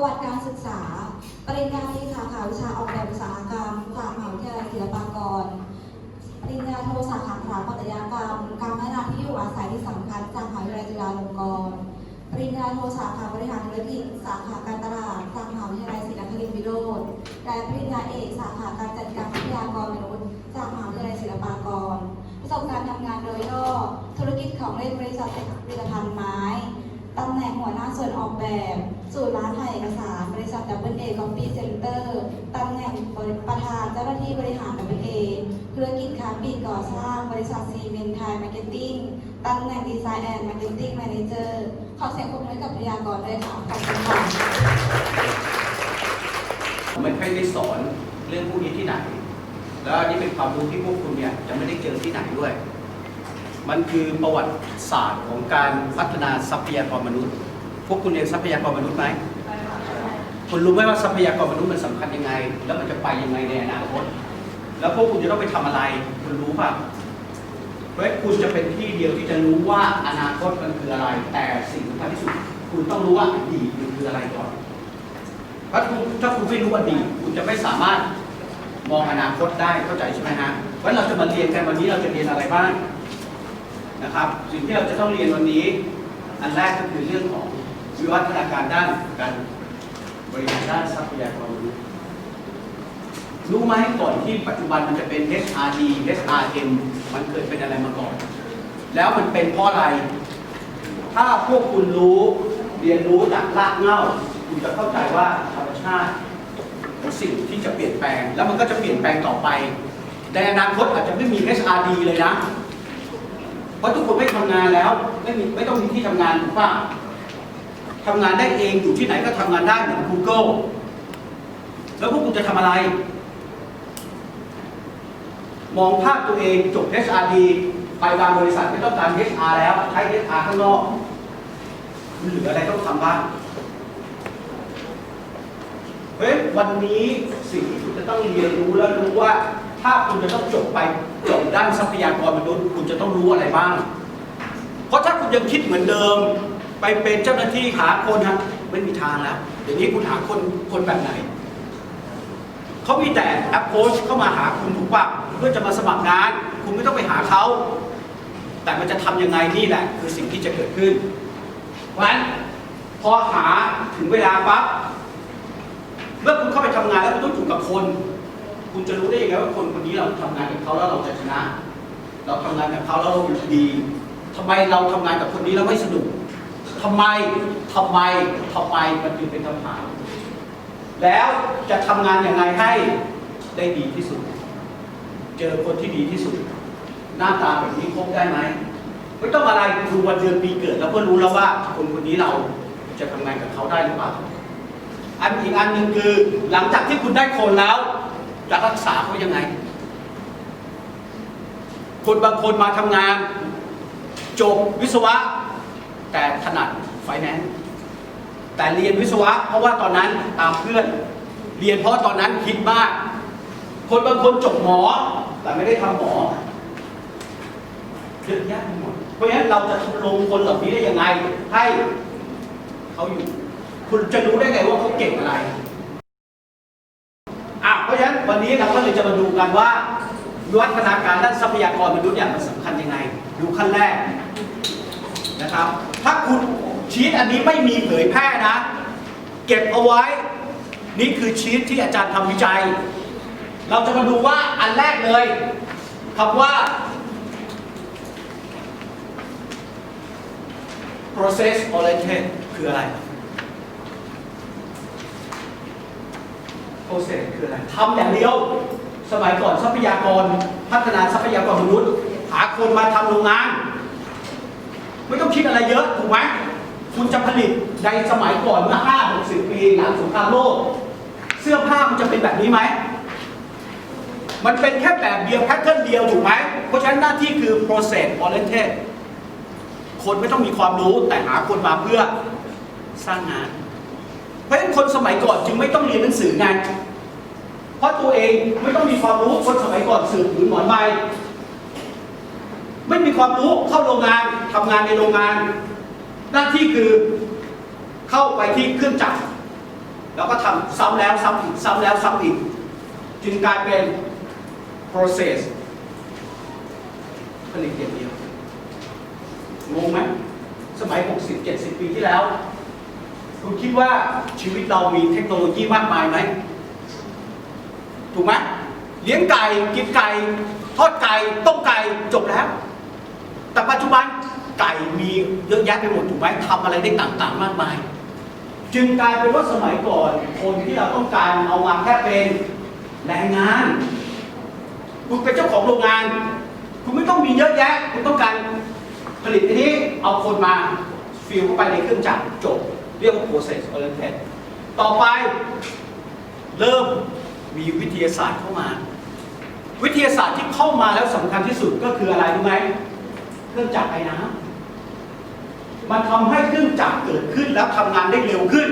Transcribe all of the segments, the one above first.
ประวัติการศึกษา ปริญญาตรีสาขาวิชาออกแบบอุตสาหกรรมจากมหาวิทยาลัยศิลปากร ปริญญาโทสาขาสถาปัตยกรรม การพัฒนาที่อยู่อาศัยที่สำคัญจากมหาวิทยาลัยจุฬาลงกรณ์ ปริญญาโทสาขาบริหารธุรกิจ สาขาการตลาดจากมหาวิทยาลัยศรีนครินทรวิโรธและปริญญาเอกสาขาการจัดการทรัพยากรมนุษย์จากมหาวิทยาลัยศิลปากร ประสบการณ์ทำงานโดยย่อธุรกิจของเล่นบริษัทผลิตภัณฑ์ไม้ ตำแหน่งหัวหน้าส่วนออกแบบสูตรร้านถ่ายเอกสาร บริษัท w a คอมปี้เซ็นเตอร์ตำแหน่งประธานเจ้าหน้าที่บริหาร w a ธุรกิจค้าปลีกก่อสร้าง บริษัทซีเมนไทยมาร์เก็ตติ้งตำแหน่งดีไซน์แอนด์มาร์เก็ตติ้งแมเนเจอร์ขอเสียงปรบมือกับพยากรด้วยค่ะขอบคุณค่ะไม่ค่อยได้สอนเรื่องพวกนี้ที่ไหน แล้วอันนี้เป็นความรู้ที่พวกคุณเนี่ยจะไม่ได้เจอที่ไหนด้วย มันคือประวัติศาสตร์ของการพัฒนาทรัพยากรมนุษย์ พวกคุณเรียนทรัพยากรมนุษย์ไหมคุณรู้ไหมว่าทรัพยากรมนุษย์มันสำคัญยังไง แล้วมันจะไปยังไงในอนาคต แล้วพวกคุณจะต้องไปทำอะไร คุณรู้ป่ะเพราะฉะนั้นคุณจะเป็นที่เดียวที่จะรู้ว่าอนาคตมันคืออะไร แต่สิ่งสำคัญที่สุด คุณต้องรู้ว่าอดีตมันคืออะไรก่อนเพราะคุณถ้าคุณไม่รู้อดีตคุณจะไม่สามารถมองอนาคตได้เข้าใจใช่ไหมฮะเพราะฉะนั้นเราจะมาเรียนกันวันนี้เราจะเรียนอะไรบ้าง นะครับ สิ่งที่เราจะต้องเรียนวันนี้ อันแรกก็คือเรื่องของวิวัฒนาการด้านการบริหารด้านทรัพยากรมนุษย์รู้ไหมก่อนที่ปัจจุบันมันจะเป็น HRD HRM มันเคยเป็นอะไรมาก่อน แล้วมันเป็นเพราะอะไร ถ้าพวกคุณรู้เรียนรู้จากรากเหง้า คุณจะเข้าใจว่าธรรมชาติเป็นสิ่งที่จะเปลี่ยนแปลง แล้วมันก็จะเปลี่ยนแปลงต่อไปในอนาคตอาจจะไม่มี HRD เลยนะ เพราะทุกคนไม่ทำงานแล้ว ไม่มีไม่ต้องมีที่ทำงานถูกป่ะทำงานได้เองอยู่ที่ไหนก็ทำงานได้เหมือน Google แล้วพวกคุณจะทำอะไร มองภาพตัวเองจบ HRD ไปบางบริษัทไม่ต้องการ HR แล้วใช้ HR ข้างนอกเหลืออะไรต้องทำบ้างเพราะฉะนั้นวันนี้สิ่งที่คุณจะต้องเรียนรู้และรู้ว่า ถ้าคุณจะต้องจบไปจบด้านทรัพยากรมนุษย์ คุณจะต้องรู้อะไรบ้าง เพราะถ้าคุณยังคิดเหมือนเดิม ไปเป็นเจ้าหน้าที่หาคนฮะไม่มีทางแล้วเดี๋ยวนี้คุณหาคนคนแบบไหนเขามีแต่แอปโพสเข้ามาหาคุณถูกปะเพื่อจะมาสมัครงาน คุณไม่ต้องไปหาเขาแต่มันจะทำยังไงนี่แหละ คือสิ่งที่จะเกิดขึ้น เพราะฉะนั้นพอหาถึงเวลาปั๊บเมื่อคุณเข้าไปทำงานแล้วคุณต้องอยู่กับคน คุณจะรู้ได้ยังไงว่าคนคนนี้เราทำงานกับเขาแล้วเราจะชนะ เราทำงานกับเขาแล้วเราอยู่ดีทำไมเราทำงานกับคนนี้แล้วไม่สนุกทำไมทำไมทำไมมันจึงเป็นคำถามแล้วจะทำงานยังไงให้ได้ดีที่สุด เจอคนที่ดีที่สุด หน้าตาแบบนี้คบได้ไหมไม่ต้องอะไรดูวันเดือนปีเกิด แล้วก็รู้แล้วว่าคนคนนี้เราจะทำงานกับเขาได้หรือเปล่าอันอีกอันหนึ่งคือหลังจากที่คุณได้คนแล้ว จะรักษาเขายังไง คนบางคนมาทำงาน จบวิศวะ แต่ถนัดไฟแนนซ์แต่เรียนวิศวะ เพราะว่าตอนนั้นตามเพื่อน เรียนเพราะตอนนั้นคิดมาก คนบางคนจบหมอ แต่ไม่ได้ทำหมอเยอะแยะไปหมดเพราะฉะนั้นเราจะลงคนเหล่านี้ได้ยังไง ให้เขาอยู่ คุณจะรู้ได้ไงว่าเขาเก่งอะไร เพราะฉะนั้นวันนี้เราก็เลยจะมาดูกันว่าวิวัฒนาการด้านทรัพยากรมนุษย์เนี่ยมันสำคัญยังไง ดูขั้นแรกนะครับ ถ้าคุณชีตอันนี้ไม่มีเผยแพร่นะ เก็บเอาไว้ นี่คือชีตที่อาจารย์ทำวิจัย เราจะมาดูว่าอันแรกเลยคำว่า process oriented คืออะไร process คืออะไรทำอย่างเดียว สมัยก่อนทรัพยากร พัฒนาทรัพยากรมนุษย์ หาคนมาทำโรงงาน ไม่ต้องคิดอะไรเยอะถูกไหมคุณจะผลิตในสมัยก่อนเมื่อห้าหกสิบปีหลังสงครามโลก เสื้อผ้ามันจะเป็นแบบนี้ไหม มันเป็นแค่แบบเดียวแพทเทิร์นเดียวถูกไหม เพราะฉะนั้นหน้าที่คือ process oriented คนไม่ต้องมีความรู้แต่หาคนมาเพื่อสร้างงาน เพราะฉะนั้นคนสมัยก่อนจึงไม่ต้องเรียนหนังสือไงเพราะตัวเองไม่ต้องมีความรู้คนสมัยก่อนสืบผืนหมอนใบไม่มีความรู้เข้าโรงงานทำงานในโรงงาน หน้าที่คือเข้าไปที่เครื่องจักรแล้วก็ทำซ้ำแล้วซ้ำอีกซ้ำแล้วซ้ำอีกจึงกลายเป็น process ผลิตอย่างเดียวงงไหมสมัย 60 70 ปีที่แล้ว คุณคิดว่าชีวิตเรามีเทคโนโลยีมากมายไหม ถูกไหมเลี้ยงไก่ กินไก่ ทอดไก่ ต้มไก่จบแล้ว แต่ปัจจุบันไก่มีเยอะแยะไปหมดถูกไหมทำอะไรได้ต่างๆ มากมาย จึงกลายเป็นว่าสมัยก่อน คนที่เราต้องการเอามาแค่เป็นแรงงาน คุณเป็นเจ้าของโรงงาน คุณไม่ต้องมีเยอะแยะ คุณต้องการผลิตอันนี้เอาคนมาฟิลเข้าไปในเครื่องจักรจบ เรียกว่า process oriented ต่อไปเริ่มมีวิทยาศาสตร์เข้ามา วิทยาศาสตร์ที่เข้ามาแล้วสำคัญที่สุดก็คืออะไรรู้ไหมเครื่องจักรไอ้น้ำมันทำให้เครื่องจักรเกิดขึ้นแล้วทำงานได้เร็วขึ้น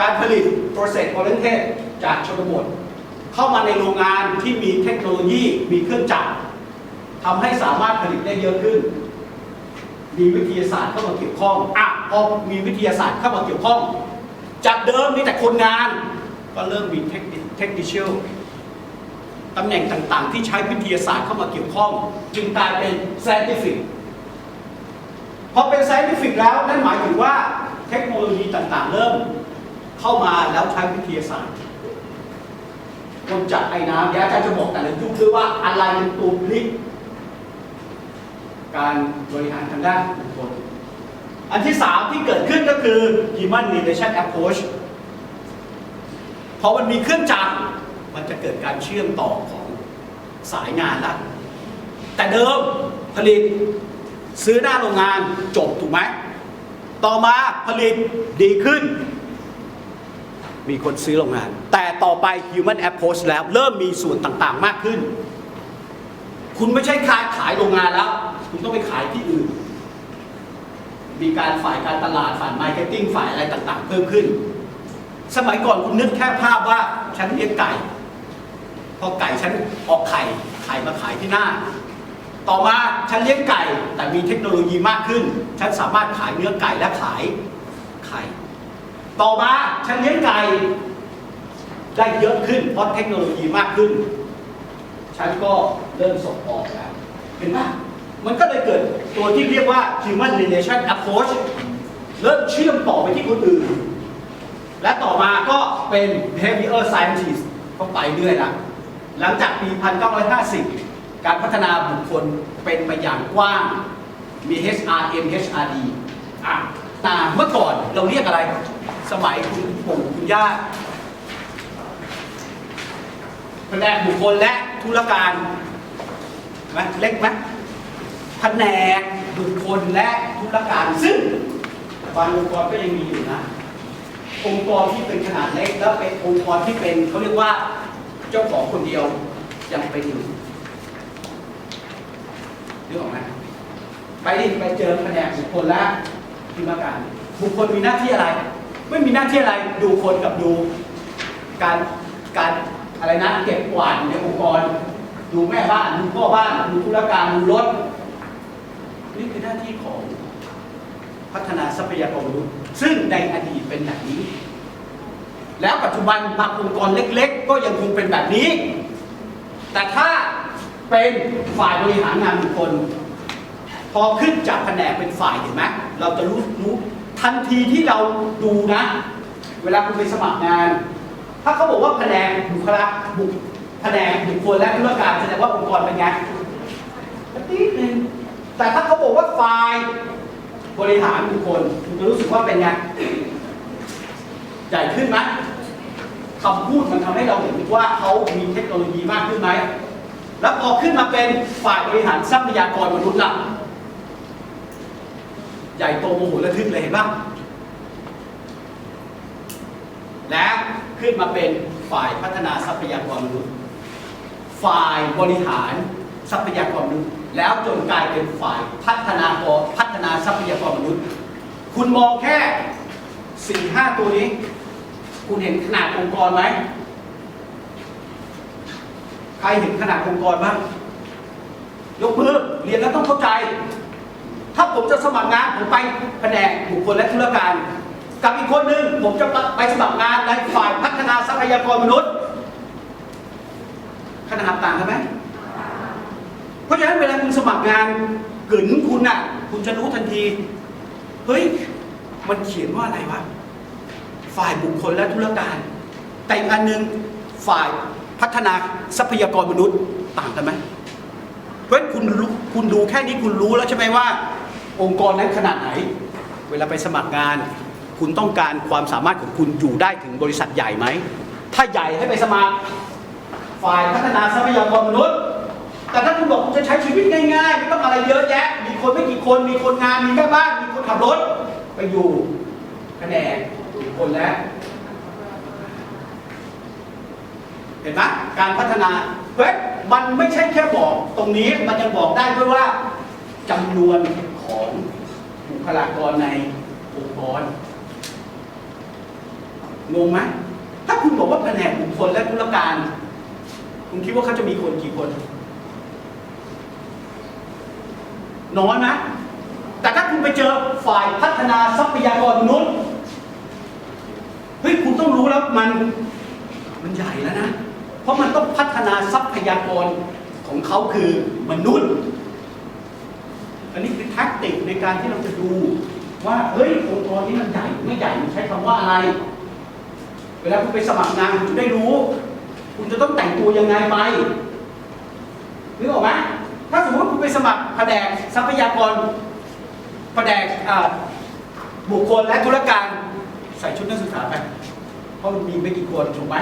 การผลิต process oriented จากชนบทเข้ามาในโรงงานที่มีเทคโนโลยีมีเครื่องจักรทำให้สามารถผลิตได้เยอะขึ้น มีวิทยาศาสตร์เข้ามาเกี่ยวข้องอะ พอมีวิทยาศาสตร์เข้ามาเกี่ยวข้อง จากเดิมมีแต่คนงาน ก็เริ่มมีเทคนิคเทคนิชลตำแหน่งต่างๆ ที่ใช้วิทยาศาสตร์เข้ามาเกี่ยวข้อง จึงกลายเป็น scientific พอเป็น scientific แล้วนั่นหมายถึงว่าเทคโนโลยีต่างๆ เริ่มเข้ามาแล้วใช้วิทยาศาสตร์คนจัดไอ้น้ำเดี๋ยวอาจารย์จะบอกแต่ละยุคด้วยว่าอะไรเป็นตัวพลิกการบริหารทางด้านบุคคล อันที่สามที่เกิดขึ้นก็คือ human relation approach พอมันมีเครื่องจักรมันจะเกิดการเชื่อมต่อของสายงานละแต่เดิมผลิตซื้อหน้าโรงงานจบถูกไหม ต่อมาผลิตดีขึ้น มีคนซื้อโรงงาน แต่ต่อไป human approach แล้วเริ่มมีส่วนต่างๆมากขึ้น คุณไม่ใช่ขายขายโรงงานแล้ว คุณต้องไปขายที่อื่น มีการฝ่ายการตลาดฝ่ายมาร์เก็ตติ้งฝ่ายอะไรต่างๆ เพิ่มขึ้น สมัยก่อนคุณนึกแค่ภาพว่าฉันเลี้ยงไก่ พอไก่ฉันออกไข่ไข่มาขายที่หน้า ต่อมาฉันเลี้ยงไก่ แต่มีเทคโนโลยีมากขึ้น ฉันสามารถขายเนื้อไก่และขายไข่ ต่อมาฉันเลี้ยงไก่ได้เยอะขึ้นเพราะเทคโนโลยีมากขึ้น ฉันก็เริ่มส่งออกแล้วเห็นไหม มันก็เลยเกิดตัวที่เรียกว่า human relation approach เริ่มเชื่อมต่อไปที่คนอื่น และต่อมาก็เป็น behavior scientist ก็ไปเรื่อยละหลังจากปี 1950 การพัฒนาบุคคลเป็นไปอย่างกว้าง มี HRM HRD อะแต่เมื่อก่อนเราเรียกอะไร สมัยคุณปู่คุณย่าแผนกบุคคลและธุรการไหมเล็กไหม แผนกบุคคลและธุรการ ซึ่งบางองค์กรก็ยังมีอยู่นะ องค์กรที่เป็นขนาดเล็กแล้วเป็นองค์กรที่เป็นเขาเรียกว่าเจ้าของคนเดียวยังเป็นอยู่นึกออกไหมไปดิไปเจอแผนกบุคคลและธุรการ บุคคลมีหน้าที่อะไร ไม่มีหน้าที่อะไรดูคนกับดูการการอะไรนะเก็บกวาดในองค์กร ดูแม่บ้านดูพ่อบ้านดูธุรการดูรถ นี่คือหน้าที่ของพัฒนาทรัพยากรมนุษย์ ซึ่งในอดีตเป็นแบบนี้ แล้วปัจจุบันบางองค์กรเล็ก ๆ ก็ยังคงเป็นแบบนี้ แต่ถ้าเป็นฝ่ายบริหารงานบุคคล พอขึ้นจากแผนกเป็นฝ่ายเห็นไหมเราจะรู้รู้ทันทีที่เราดูนะ เวลาคุณไปสมัครงาน ถ้าเขาบอกว่าแผนกบุคลากบุคแผนกบุคคลและธุรการแสดงว่าองค์กรเป็นไงนิดหนึง แต่ถ้าเขาบอกว่าฝ่ายบริหารบุคคลคุณจะรู้สึกว่าเป็นไงใหญ่ขึ้นไหมคำพูดมันทำให้เราเห็นว่าเขามีเทคโนโลยีมากขึ้นไหม แล้วพอขึ้นมาเป็นฝ่ายบริหารทรัพยากรมนุษย์ล่ะ ใหญ่โตโมโหระทึกเลยเห็นปะและขึ้นมาเป็นฝ่ายพัฒนาทรัพยากรมนุษย์ ฝ่ายบริหารทรัพยากรมนุษย์ แล้วจนกลายเป็นฝ่ายพัฒนากรพัฒนาทรัพยากรมนุษย์ คุณมองแค่สี่ห้าตัวนี้ คุณเห็นขนาดองค์กรไหมใครเห็นขนาดองค์กรบ้างยกมือเรียนแล้วต้องเข้าใจ ถ้าผมจะสมัครงานผมไปแผนกบุคคลและธุรการ กับอีกคนหนึ่งผมจะไปสมัครงานในฝ่ายพัฒนาทรัพยากรมนุษย์ ขนาดต่างกันไหม เพราะฉะนั้นเวลาคุณสมัครงานกึ๋นคุณน่ะ คุณจะรู้ทันที เฮ้ย มันเขียนว่าอะไรวะ ฝ่ายบุคคลและธุรการ แต่อีกอันหนึ่งฝ่ายพัฒนาทรัพยากรมนุษย์ต่างกันไหมเพราะฉะนั้นคุณรู้คุณดูแค่นี้คุณรู้แล้วใช่ไหมว่า องค์กรนั้นขนาดไหน เวลาไปสมัครงาน คุณต้องการความสามารถของคุณอยู่ได้ถึงบริษัทใหญ่ไหม ถ้าใหญ่ให้ไปสมัคร ฝ่ายพัฒนาทรัพยากรมนุษย์ แต่ถ้าคุณบอกคุณจะใช้ชีวิตง่ายๆไม่ต้องอะไรเยอะแยะ มีคนไม่กี่คน มีคนงาน มีแม่บ้าน มีคนขับรถ ไปอยู่แผนกคนแล้วเห็นไหมการพัฒนาเฮ้ยมันไม่ใช่แค่บอกตรงนี้มันยังบอกได้ด้วยว่าจำนวนของบุคลากรในองค์กรงงไหมถ้าคุณบอกว่าแผนกบุคคลและธุรการ คุณคิดว่าเขาจะมีคนกี่คน น้อยไหมแต่ถ้าคุณไปเจอฝ่ายพัฒนาทรัพยากรมนุษย์เฮ้ยคุณต้องรู้แล้วมันมันใหญ่แล้วนะ เพราะมันต้องพัฒนาทรัพยากรของเขาคือมนุษย์ อันนี้คือแท็กติกในการที่เราจะดูว่าเฮ้ยองค์กรนี้มันใหญ่หรือไม่ใหญ่ใช้คำว่าอะไร เวลาคุณไปสมัครงานคุณได้รู้ คุณจะต้องแต่งตัวยังไงไปนึกออกไหม ถ้าสมมติคุณไปสมัครแผนกทรัพยากรแผนกบุคคลและธุรการใส่ชุดนักศึกษาไป เพราะมันมีไม่กี่คนถูกไหม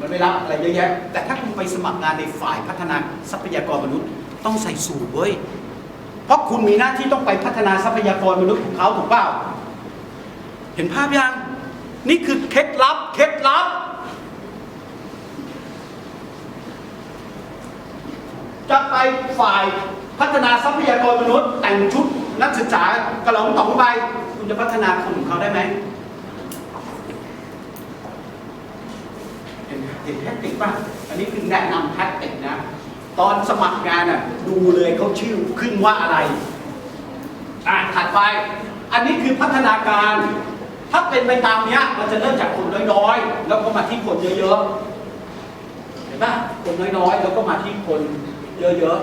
มันไม่รับอะไรเยอะแยะ แต่ถ้าคุณไปสมัครงานในฝ่ายพัฒนาทรัพยากรมนุษย์ ต้องใส่สูทเว้ย เพราะคุณมีหน้าที่ต้องไปพัฒนาทรัพยากรมนุษย์ของเขาถูกเปล่า เห็นภาพยัง นี่คือเคล็ดลับ เคล็ดลับ จะไปฝ่ายพัฒนาทรัพยากรมนุษย์แต่งชุดนักศึกษากระหล่องต๋องไป คุณจะพัฒนาคนของเขาได้ไหมเห็นเห็นแท็กติกป่ะ อันนี้คือแนะนำแท็กติกนะ ตอนสมัครงานอะดูเลยเขาชื่อขึ้นว่าอะไร อะถัดไป อันนี้คือพัฒนาการ ถ้าเป็นไปตามเนี้ยมันจะเริ่มจากคนน้อยๆ แล้วก็มาที่คนเยอะๆ เห็นป่ะคนน้อยๆ แล้วก็มาที่คน เยอะ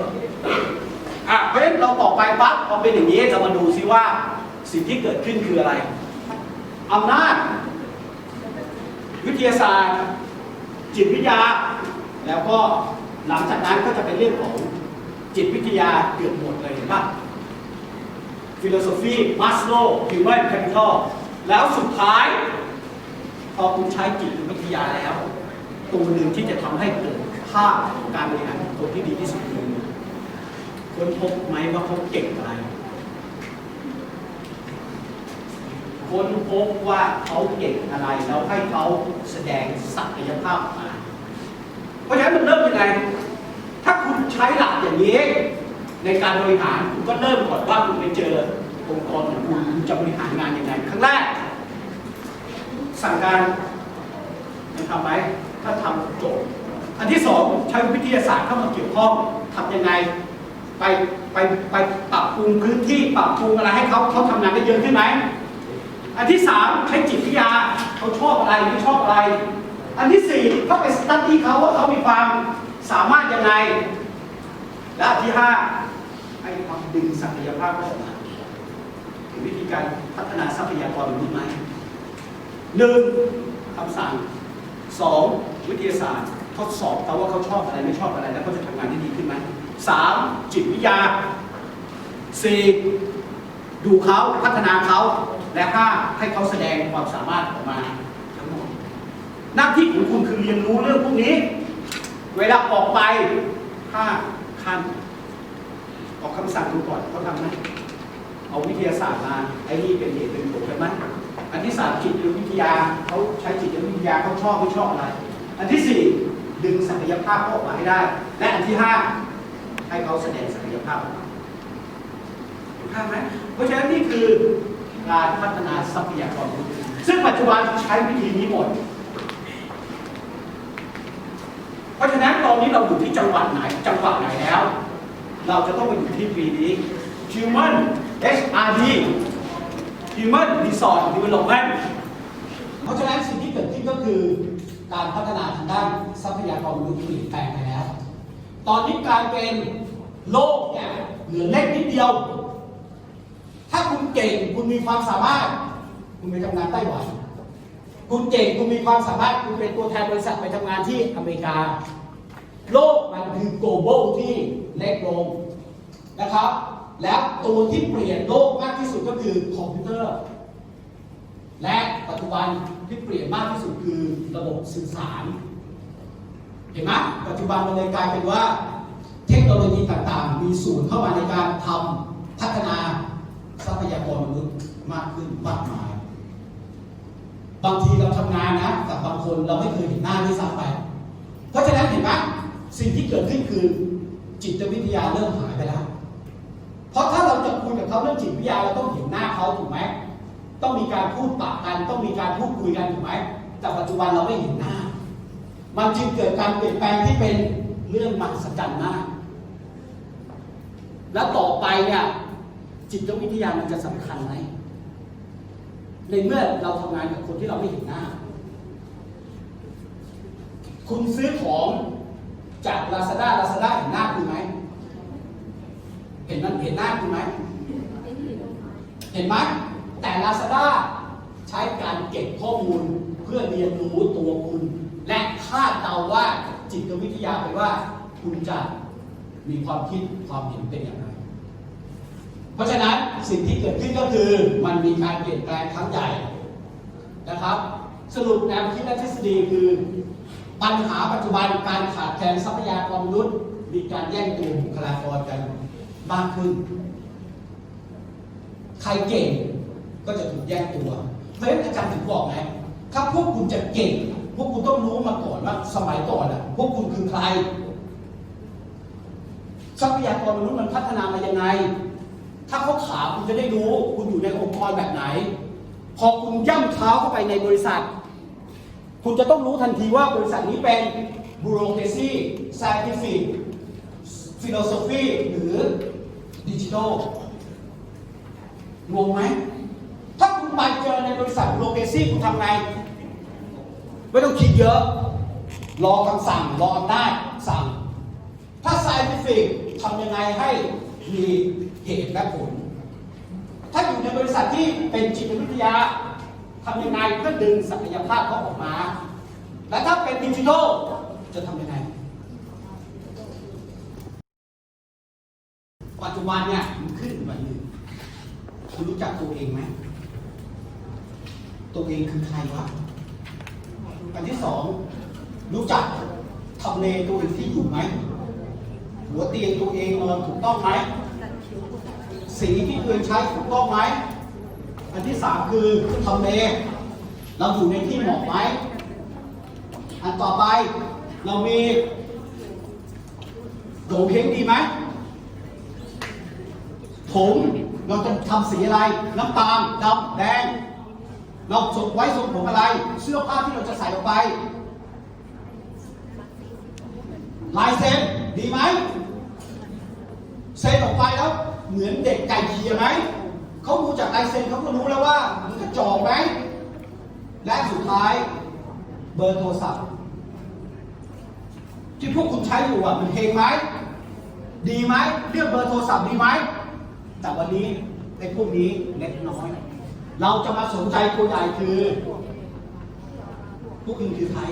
ๆอะเพราะฉะนั้นเราต่อไปปั๊บพอเป็นอย่างนี้จะมาดูซิว่าสิ่งที่เกิดขึ้นคืออะไรอำนาจ วิทยาศาสตร์ จิตวิทยา แล้วก็หลังจากนั้นก็จะเป็นเรื่องของจิตวิทยาเกือบหมดเลยเห็นปะฟิโลโซฟีมัสโลฮิวแมนแคปิตอลแล้วสุดท้าย พอคุณใช้จิตวิทยาแล้ว ตัวหนึ่งที่จะทำให้เกิดภาพของการบริหาร คนที่ดีที่สุดคือคนพบไหมว่าเขาเก่งอะไร คนพบว่าเขาเก่งอะไร แล้วให้เขาแสดงศักยภาพออกมา เพราะฉะนั้นมันเริ่มยังไง ถ้าคุณใช้หลักอย่างนี้ ในการบริหารคุณก็เริ่มก่อนว่าคุณไปเจอองค์กรของคุณคุณจะบริหารงานยังไงครั้งแรก สั่งการจะทำไหมถ้าทำจบ อันที่สองใช้วิทยาศาสตร์เข้ามาเกี่ยวข้องทำยังไง ไปไปไปปรับปรุงพื้นที่ปรับปรุงอะไรให้เขาเขาทำงานได้เยอะขึ้นไหมอันที่สามใช้จิตวิทยาเขาชอบอะไรไม่ชอบอะไร อันที่สี่ก็ไปสตัดที่เขาว่าเขามีความสามารถยังไง และอันที่ห้าให้ความดึงศักยภาพเขาออกมาถึงวิธีการพัฒนาทรัพยากรมนุษย์ไหมหนึ่งคำสั่งสองวิทยาศาสตร์ ทดสอบเขาว่าเขาชอบอะไรไม่ชอบอะไร แล้วเขาจะทำงานได้ดีขึ้นไหมสามจิตวิทยาสี่ดูเขาพัฒนาเขาและห้าให้เขาแสดงความสามารถออกมาทั้งหมดหน้าที่ของคุณคือเรียนรู้เรื่องพวกนี้ เวลาออกไปห้าขั้นออกคำสั่งดูก่อนเขาทำไหมเอาวิทยาศาสตร์มาไอ้นี่เป็นเหตุเป็นผลกันไหมอันที่สามจิตวิทยาเขาใช้จิตวิทยาเขาชอบไม่ชอบอะไร อันที่สี่ ดึงศักยภาพออกมาให้ได้ และอันที่ห้าให้เขาแสดงศักยภาพออกมาเห็นภาพไหมเพราะฉะนั้นนี่คือการพัฒนาทรัพยากรมนุษย์ซึ่งปัจจุบันใช้วิธีนี้หมด เพราะฉะนั้นตอนนี้เราอยู่ที่จังหวัดไหน จังหวัดไหนแล้ว เราจะต้องไปอยู่ที่ปีนี้ Human HRD Human Resource Development เพราะฉะนั้นสิ่งที่เกิดขึ้นก็คือ การพัฒนาทางด้านทรัพยากรมนุษย์เปลี่ยนแปลงไปแล้ว ตอนนี้กลายเป็นโลกเนี่ยเหลือเล็กนิดเดียว ถ้าคุณเก่งคุณมีความสามารถ คุณไปทำงานไต้หวัน คุณเก่งคุณมีความสามารถคุณเป็นตัวแทนบริษัทไปทำงานที่อเมริกา โลกมันคือ global ที่เล็กลงนะครับ และตัวที่เปลี่ยนโลกมากที่สุดก็คือคอมพิวเตอร์ และปัจจุบันที่เปลี่ยนมากที่สุดคือระบบสื่อสาร เห็นไหมปัจจุบันมันเลยกลายเป็นว่า เทคโนโลยีต่างๆ มีส่วนเข้ามาในการทำพัฒนาทรัพยากรมนุษย์มากขึ้นมากมาย บางทีเราทำงานนะกับบางคนเราไม่เคยเห็นหน้าด้วยซ้ำไป เพราะฉะนั้นเห็นไหมสิ่งที่เกิดขึ้นคือจิตวิทยาเริ่มหายไปแล้ว เพราะถ้าเราจะคุยกับเขาเรื่องจิตวิทยาเราต้องเห็นหน้าเขาถูกไหม ต้องมีการพูดปะกัน ต้องมีการพูดคุยกันถูกไหมแต่ปัจจุบันเราไม่เห็นหน้า มันจึงเกิดการเปลี่ยนแปลงที่เป็นเรื่องมหัศจรรย์มาก แล้วต่อไปเนี่ยจิตวิทยามันจะสำคัญไหมในเมื่อเราทำงานกับคนที่เราไม่เห็นหน้า คุณซื้อของจาก Lazada Lazada เห็นหน้าคุณไหม เห็นมันเห็นหน้าคุณไหม เห็นไหม แต่ Lazada ใช้การเก็บข้อมูลเพื่อเรียนรู้ตัวคุณ และคาดเดาว่าจิตวิทยาไปว่า คุณจะมีความคิดความเห็นเป็นอย่างไร เพราะฉะนั้นสิ่งที่เกิดขึ้นก็คือมันมีการเปลี่ยนแปลงครั้งใหญ่นะครับ สรุปแนวคิดและทฤษฎีคือ ปัญหาปัจจุบันการขาดแคลนทรัพยากรมนุษย์ มีการแย่งตัวบุคลากรกันมากขึ้น ใครเก่ง ก็จะถูกแย่งตัวเพราะฉะนั้นอาจารย์ถึงบอกไงถ้าพวกคุณจะเก่ง พวกคุณต้องรู้มาก่อนว่าสมัยก่อนอะ พวกคุณคือใคร ทรัพยากรมนุษย์มันพัฒนามายังไง ถ้าเขาถามคุณจะได้รู้ คุณอยู่ในองค์กรแบบไหน พอคุณย่ำเท้าเข้าไปในบริษัท คุณจะต้องรู้ทันทีว่าบริษัทนี้เป็น bureaucracy scientific philosophy หรือ digital งงไหม ไปเจอในบริษัทโลเกซี่คุณทำไง ไม่ต้องคิดเยอะ รอคำสั่ง รออำนาจสั่ง ถ้า scientific ทำยังไงให้มีเหตุและผล ถ้าอยู่ในบริษัทที่เป็นจิตวิทยาทำยังไงเพื่อดึงศักยภาพเขาออกมา และถ้าเป็นดิจิทัลจะทำยังไง ปัจจุบันเนี่ยมันขึ้นมาหนึ่งคุณรู้จักตัวเองไหม ตัวเองคือใครวะอันที่สองรู้จักทำเลตัวเองที่อยู่ไหมหัวเตียงตัวเองนอนถูกต้องไหมสีที่ตัวเองใช้ถูกต้องไหมอันที่สามคือทำเลเราอยู่ในที่เหมาะไหมอันต่อไปเรามีโดเพ้งดีไหมผมเราจะทำสีอะไร น้ำตาลดำแดง เราสไว้ทรงผมอะไร เสื้อผ้าที่เราจะใส่ออกไป ลายเซ็นดีไหมเซ็นออกไปแล้ว เหมือนเด็กไก่เคียไหมเขาดูจากลายเซ็นเขาก็รู้แล้วว่ามันกระจอกไหมและสุดท้ายเบอร์โทรศัพท์ที่พวกคุณใช้อยู่อะมันเฮงไหมดีไหมเรียกเบอร์โทรศัพท์ดีไหมแต่วันนี้ไอ้พวกนี้เล็กน้อย เราจะมาสนใจตัวใหญ่คือพวกคุณคือใคร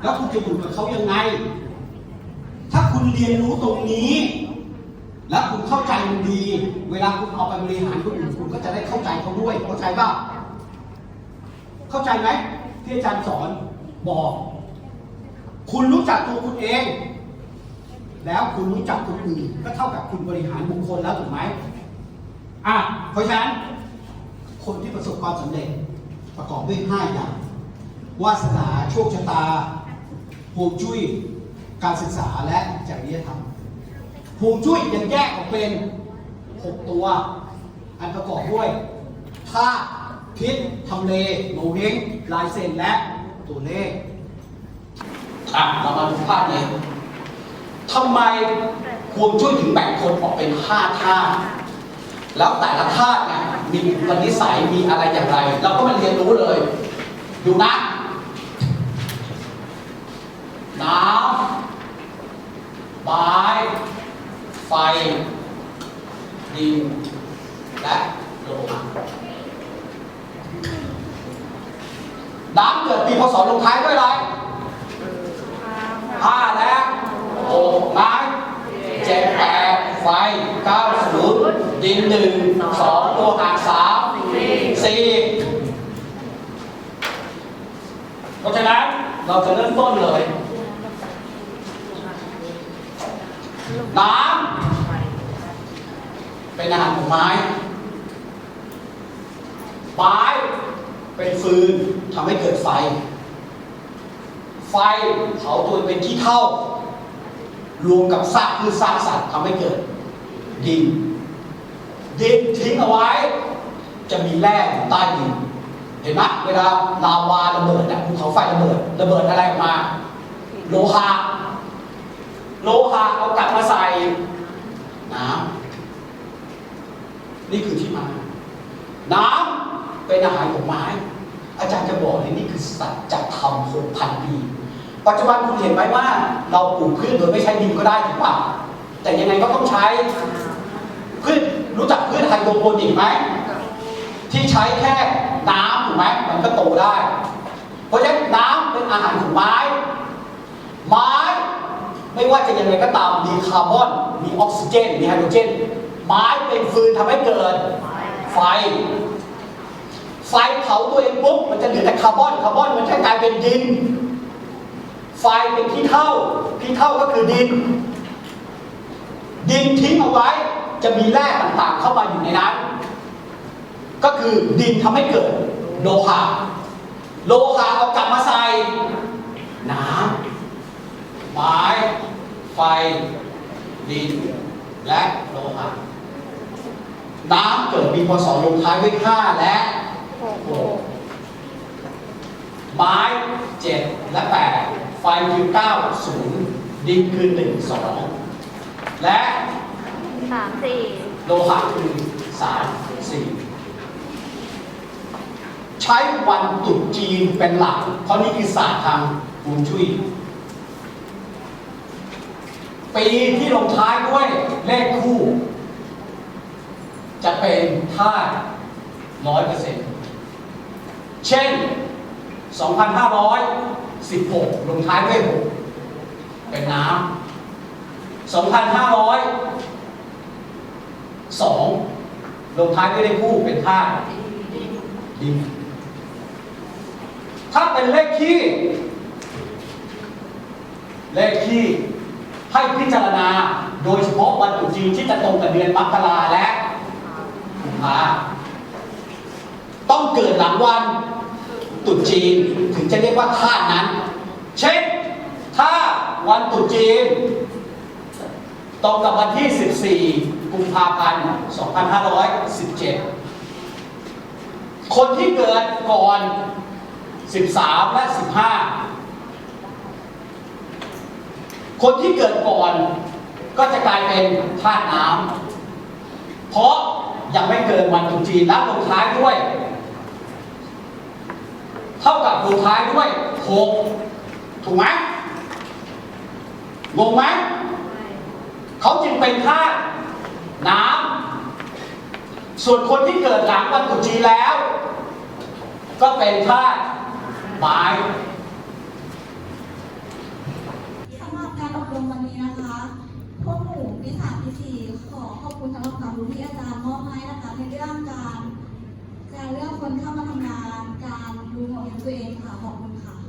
แล้วคุณจะอยู่กับเขายังไง ถ้าคุณเรียนรู้ตรงนี้ แล้วคุณเข้าใจมันดี เวลาคุณเอาไปบริหารคนอื่นคุณก็จะได้เข้าใจเขาด้วย เข้าใจป่ะเข้าใจไหมที่อาจารย์สอนบอก คุณรู้จักตัวคุณเอง แล้วคุณรู้จักคนอื่นก็เท่ากับคุณบริหารบุคคลแล้วถูกไหมอะเพราะฉะนั้น คนที่ประสบความสำเร็จประกอบด้วยห้าอย่างวาสนาโชคชะตาฮวงจุ้ยการศึกษาและจริยธรรมฮวงจุ้ยยังแยกออกเป็นหกตัว อันประกอบด้วยท่าตุทิศทำเลโงเฮงลายเซ็นและตัวเลขอะเรามาดูภาพนี้ทำไมควงจุ้ยถึงแบ่งคนออกเป็นห้าธาตุ แล้วแต่ละธาตุเนี่ยมีอุปนิสัยมีอะไรอย่างไร เราก็มาเรียนรู้เลย ดูนะ น้ำไม้ไฟ ดิน และโลหะน้ำเกิดปีพศลงท้ายด้วยอะไรห้าและหกไม้เจ็ดแปดไฟเก้าศูนย์ดินหนึ่งสองโลหะสามสี่เพราะฉะนั้นเราจะเริ่มต้นเลย น้ำเป็นอาหารของไม้ ไม้เป็นฟืนทำให้เกิดไฟ ไฟเผาตัวเป็นขี้เถ้า รวมกับซากพืชซากสัตว์ทำให้เกิด ดิน ดินทิ้งเอาไว้ จะมีแร่อยู่ใต้ดิน เห็นไหมเวลาลาวาระเบิดอะภูเขาไฟระเบิดระเบิดอะไรออกมา โลหะโลหะเอากลับมาใส่น้ำนี่คือที่มา น้ำเป็นอาหารของไม้ อาจารย์จะบอกเลยนี่คือสัจธรรมหกพันปี ปัจจุบันคุณเห็นไหมว่า เราปลูกพืชโดยไม่ใช้ดินก็ได้ถูกป่ะแต่ยังไงก็ต้องใช้พืชรู้จักพืชไฮโดรโปนิกไหมที่ใช้แค่น้ำถูกไหมมันก็โตได้ เพราะฉะนั้นน้ำเป็นอาหารของไม้ ไม้ไม่ว่าจะยังไงก็ตามมีคาร์บอน มีออกซิเจน มีไฮโดรเจน ไม้เป็นฟืนทำให้เกิดไฟ ไฟเผาตัวเองปุ๊บมันจะเหลือแต่คาร์บอน คาร์บอนมันจะกลายเป็นดิน ไฟเป็นขี้เถ้าขี้เถ้าก็คือดิน ดินทิ้งเอาไว้จะมีแร่ต่างๆเข้ามาอยู่ในนั้น ก็คือดินทำให้เกิดโลหะ โลหะเอากลับมาใส่น้ำไม้ไฟ ดิน และโลหะ น้ำเกิดมีพศลงท้ายด้วย5และ6ไม้7และ8 ไฟคือ 9 0 ดินคือ 1 2 และสามสี่โลหะคือสามสี่ใช้วันตรุษจีนเป็นหลัก เพราะนี่คือศาสตร์ทางฮวงจุ้ยปีที่ลงท้ายด้วยเลขคู่ จะเป็นธาตุร้อยเปอร์เซ็นต์เช่น 16 ลงท้ายด้วย6เป็นน้ำ2,500สองลงท้ายด้วยเลขคู่เป็นธาตุดินถ้าเป็นเลขคี่ เลขคี่ให้พิจารณาโดยเฉพาะวันตรุษจีนที่จะตรงกับเดือนมกราและกุมภาต้องเกิดหลังวัน ตุจีนถึงจะเรียกว่าธาตุนั้น เช่นถ้าวันตุจีนตรงกับวันที่ 14 กุมภาพันธ์ 2517 คนที่เกิดก่อน 13 และ 15 คนที่เกิดก่อนก็จะกลายเป็นธาตุน้ำเพราะยังไม่เกินวันตรุษจีนและลงท้ายด้วย เท่ากับลงท้ายด้วย6ถูกไหมงงไหมเขาจึงเป็นธาตุน้ำส่วนคนที่เกิดหลังวันตรุษจีนแล้ว ก็เป็นธาตุไม้สำหรับการอบรมวันนี้นะคะ พวกหนูวิสาพิธีขอขอบคุณสำหรับความรู้ที่อาจารย์มอบให้นะคะในเรื่องการ การเลือกคนเข้ามา ตัวเองค่ะขอบคุณค่ะ